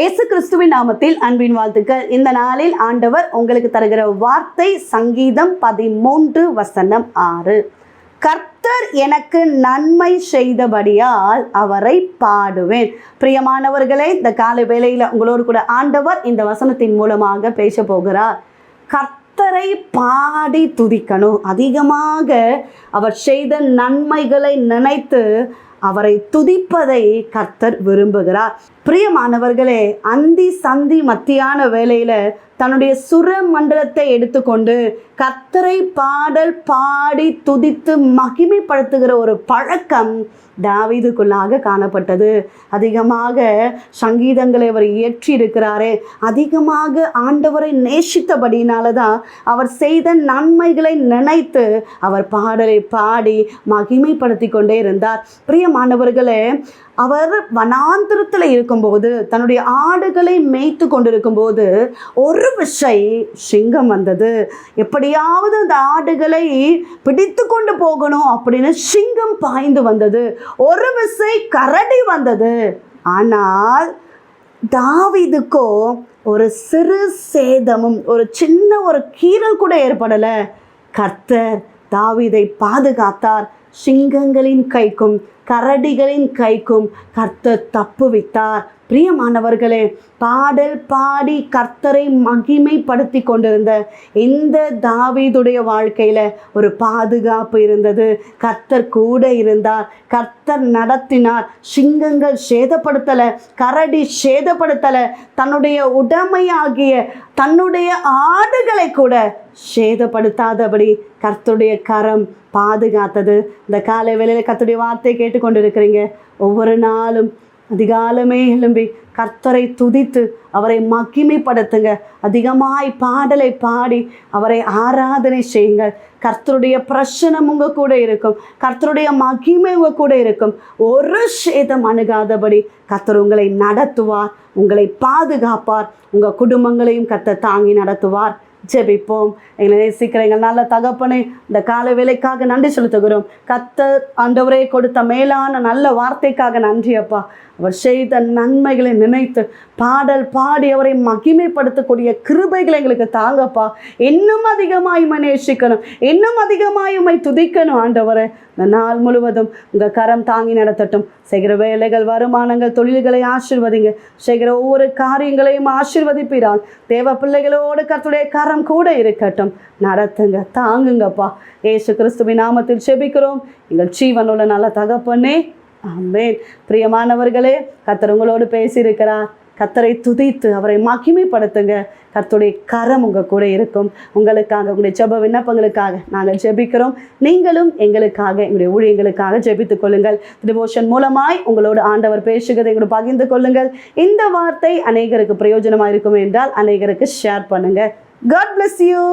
இயேசு கிறிஸ்துவின் நாமத்தில் அன்பின் வாழ்த்துக்கள். இந்த நாளில் ஆண்டவர் உங்களுக்கு தருகிற வார்த்தை சங்கீதம் பதிமூன்று வசனம் ஆறு. கர்த்தர் எனக்கு நன்மை செய்தபடியால் அவரை பாடுவேன். பிரியமானவர்களே இந்த காலை வேளையில் உங்களோடு கூட ஆண்டவர் இந்த வசனத்தின் மூலமாக பேச போகிறார். கர்த்தரை பாடி துதிக்கணும். அதிகமாக அவர் செய்த நன்மைகளை நினைத்து அவரை துதிப்பதை கர்த்தர் விரும்புகிறார். பிரியமானவர்களே அந்தி சந்தி மத்தியான வேலையில் தன்னுடைய சுர மண்டலத்தை எடுத்துக்கொண்டு கத்தரை பாடல் பாடி துதித்து மகிமைப்படுத்துகிற ஒரு பழக்கம் தாவீதுக்குள்ளாக காணப்பட்டது. அதிகமாக சங்கீதங்களை அவர் இயற்றி இருக்கிறாரே அதிகமாக ஆண்டவரை நேசித்தபடியினால தான் அவர் செய்த நன்மைகளை நினைத்து அவர் பாடலை பாடி மகிமைப்படுத்தி கொண்டே இருந்தார். பிரியமானவர்களே அவர் வனாந்திரத்தில் இருக்கும் இருக்கும்போது தன்னுடைய ஆடுகளை மேய்த்து கொண்டிருக்கும்போது ஒரு விசை சிங்கம் வந்தது. எப்படியாவது அந்த ஆடுகளை பிடித்து கொண்டு போகணும் அப்படின்னு சிங்கம் பாய்ந்து வந்தது. ஒரு விசை கரடி வந்தது. ஆனால் தாவீதுக்கோ ஒரு சிறு சேதமும் ஒரு சின்ன ஒரு கீறல் கூட ஏற்படலை. கர்த்தர் தாவீதை பாதுகாத்தார். சிங்கங்களின் கைக்கும் கரடிகளின் கைக்கும் கர்த்தர் தப்புவித்தார் பிரியமானவர்களே பாடல் பாடி கர்த்தரை மகிமைப்படுத்தி கொண்டிருந்த இந்த தாவீதுடைய வாழ்க்கையில் ஒரு பாதுகாப்பு இருந்தது. கர்த்தர் கூட இருந்தார் கர்த்தர் நடத்தினார். சிங்கங்கள் சேதப்படுத்தலை கரடி சேதப்படுத்தலை தன்னுடைய உடமையாகிய தன்னுடைய ஆடுகளை கூட சேதப்படுத்தாதபடி கர்த்தருடைய கரம் பாதுகாத்தது. இந்த காலை வேளையில் கர்த்தருடைய வார்த்தை கேட்டுக்கொண்டிருக்கிறீங்க. ஒவ்வொரு நாளும் அதிகாலமே எழும்பி கர்த்தரை துதித்து அவரை மகிமைப்படுத்துங்க. அதிகமாய் பாடலை பாடி அவரை ஆராதனை செய்யுங்கள் கர்த்தருடைய பிரச்சனம் உங்கள் கூட இருக்கும். கர்த்தருடைய மகிமை உங்கள் கூட இருக்கும். ஒரு சேதம் அணுகாதபடி கர்த்தர் உங்களை நடத்துவார் உங்களை பாதுகாப்பார். உங்கள் குடும்பங்களையும் கர்த்தர் தாங்கி நடத்துவார். ஜெபிப்போம். எங்களை நேசிக்கிற எங்கள் நல்ல தகப்பனே இந்த கால வேலைக்காக நன்றி செலுத்துகிறோம். கத்த ஆண்டவரே கொடுத்த மேலான நல்ல வார்த்தைக்காக நன்றி அப்பா. அவர் செய்த நன்மைகளை நினைத்து பாடல் பாடி அவரை மகிமைப்படுத்தக்கூடிய கிருபைகளை எங்களுக்கு தாங்கப்பா. இன்னும் அதிகமாய் உம்மை நேசிக்கணும். இன்னும் அதிகமாய் உம்மை துதிக்கணும் ஆண்டவரை. இந்த நாள் முழுவதும் உங்கள் கரம் தாங்கி நடத்தட்டும். செய்கிற வேலைகள் வருமானங்கள் தொழில்களை ஆசிர்வதிங்க. செய்கிற ஒவ்வொரு காரியங்களையும் ஆசிர்வதிப்பீரால். தேவ பிள்ளைகளோடு கத்துடைய கரம் கூட இருக்கட்டும். நடத்துங்க தாங்குங்கப்பா. ஏசு கிறிஸ்துவின் நாமத்தில் செபிக்கிறோம். எங்கள் ஜீவனுள்ள நல்ல தகப்பனே. ஆமேன். பிரியமானவர்களே கத்தர் உங்களோடு பேசியிருக்கிறார். கத்தரை துதித்து அவரை மகிமைப்படுத்துங்க. கர்த்தருடைய கரம் உங்கள் கூட இருக்கும். உங்களுக்காக உங்களுடைய ஜெப விண்ணப்பங்களுக்காக நாங்கள் ஜெபிக்கிறோம். நீங்களும் எங்களுக்காக எங்களுடைய ஊழியங்களுக்காக ஜெபித்துக் கொள்ளுங்கள். டிவோஷன் மூலமாய் உங்களோடு ஆண்டவர் பேசுகிறதை எங்களோட பகிர்ந்து கொள்ளுங்கள். இந்த வார்த்தை அநேகருக்கு பிரயோஜனமாக இருக்கும் என்றால் அநேகருக்கு ஷேர் பண்ணுங்கள் காட் பிளஸ் யூ